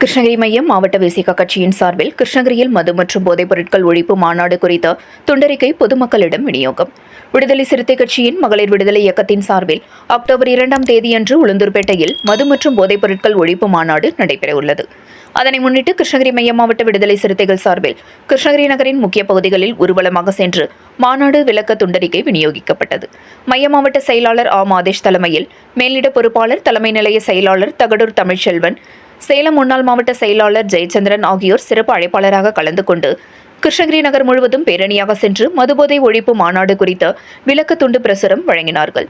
கிருஷ்ணகிரி மையம் மாவட்ட விசிக கட்சியின் சார்பில் கிருஷ்ணகிரியில் மது மற்றும் போதைப் பொருட்கள் ஒழிப்பு மாநாடு குறித்த துண்டறிக்கை பொதுமக்களிடம் விநியோகம். விடுதலை சிறுத்தை கட்சியின் மகளிர் விடுதலை இயக்கத்தின் சார்பில் அக்டோபர் இரண்டாம் தேதியன்று உளுந்தூர்பேட்டையில் மது மற்றும் போதைப் பொருட்கள் ஒழிப்பு மாநாடு நடைபெறவுள்ளது. அதனை முன்னிட்டு கிருஷ்ணகிரி மையம் மாவட்ட விடுதலை சிறுத்தைகள் சார்பில் கிருஷ்ணகிரி நகரின் முக்கிய பகுதிகளில் ஊர்வலமாக சென்று மாநாடு விளக்க துண்டறிக்கை விநியோகிக்கப்பட்டது. மைய மாவட்ட செயலாளர் ஆ. மாதேஷ் தலைமையில் மேலிட பொறுப்பாளர் தலைமை நிலைய செயலாளர் தகடூர் தமிழ்ச்செல்வன் சேலம் முன்னாள் மாவட்ட செயலாளர் ஜெயச்சந்திரன் ஆகியோர் சிறப்பு அழைப்பாளராக கலந்து கொண்டு கிருஷ்ணகிரி நகர் முழுவதும் பேரணியாக சென்று மதுபோதை ஒழிப்பு மாநாடு குறித்த விளக்க துண்டு பிரசுரம் வழங்கினார்கள்.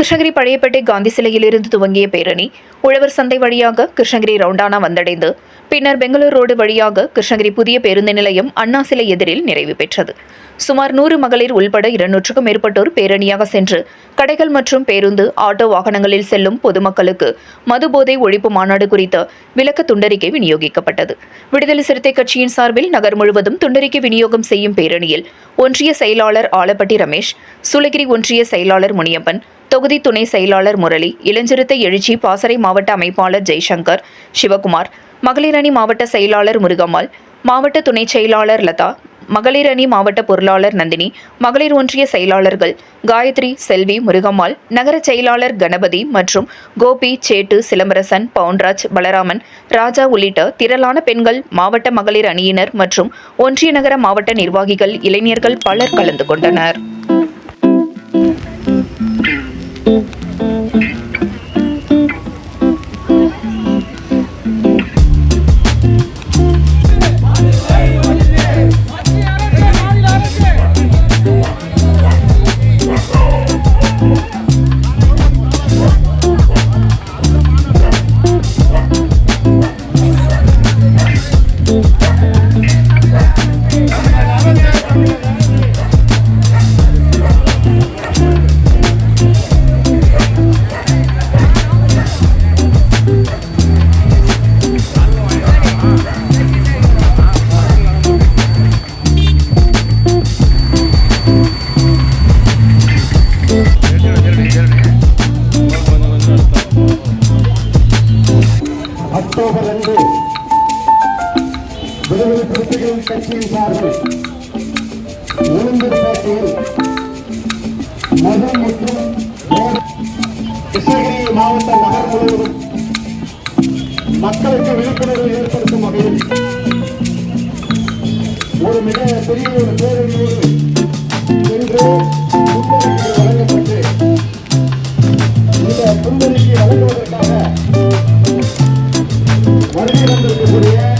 கிருஷ்ணகிரி பழையப்பேட்டை காந்தி சிலையிலிருந்து துவங்கிய பேரணி உழவர் சந்தை வழியாக கிருஷ்ணகிரி ரவுண்டானா வந்தடைந்து பின்னர் பெங்களூர் ரோடு வழியாக கிருஷ்ணகிரி புதிய பேருந்து நிலையம் அண்ணா சிலை எதிரில் நிறைவு பெற்றது. சுமார் நூறு மகளிர் உள்பட இருநூற்றுக்கும் மேற்பட்டோர் பேரணியாக சென்று கடைகள் மற்றும் பேருந்து ஆட்டோ வாகனங்களில் செல்லும் பொதுமக்களுக்கு மதுபோதை ஒழிப்பு மாநாடு குறித்த விளக்க துண்டறிக்கை விநியோகிக்கப்பட்டது. விடுதலை சிறுத்தை கட்சியின் சார்பில் நகர் முழுவதும் துண்டறிக்கை விநியோகம் செய்யும் பேரணியில் ஒன்றிய செயலாளர் ஆலப்பட்டி ரமேஷ் சூளகிரி ஒன்றிய செயலாளர் முனியப்பன் தொகுதி துணை செயலாளர் முரளி இளஞ்சிறுத்தை எழுச்சி பாசறை மாவட்ட அமைப்பாளர் ஜெய்சங்கர் சிவகுமார் மகளிர் அணி மாவட்ட செயலாளர் முருகம்மாள் மாவட்ட துணை செயலாளர் லதா மகளிர் அணி மாவட்ட பொருளாளர் நந்தினி மகளிர் ஒன்றிய செயலாளர்கள் காயத்ரி செல்வி முருகம்மாள் நகர செயலாளர் கணபதி மற்றும் கோபி சேட்டு சிலம்பரசன் பவுன்ராஜ் பலராமன் ராஜா உள்ளிட்ட திரளான பெண்கள் மாவட்ட மகளிர் அணியினர் மற்றும் ஒன்றிய நகர மாவட்ட நிர்வாகிகள் இளைஞர்கள் பலர் கலந்து கொண்டனர். அக்டோபர் ரெண்டு. விடுதலை புலிகள் கட்சியின் சார்பில் உளுந்தூர்பேட்டையில் மது மற்றும் கிருஷ்ணகிரி மாவட்ட நகர் முழுவதும் மக்களுக்கு விழிப்புணர்வு ஏற்படுத்தும் வகையில் ஒரு மிக பெரிய ஒரு பேரணியோடு சென்று yeah.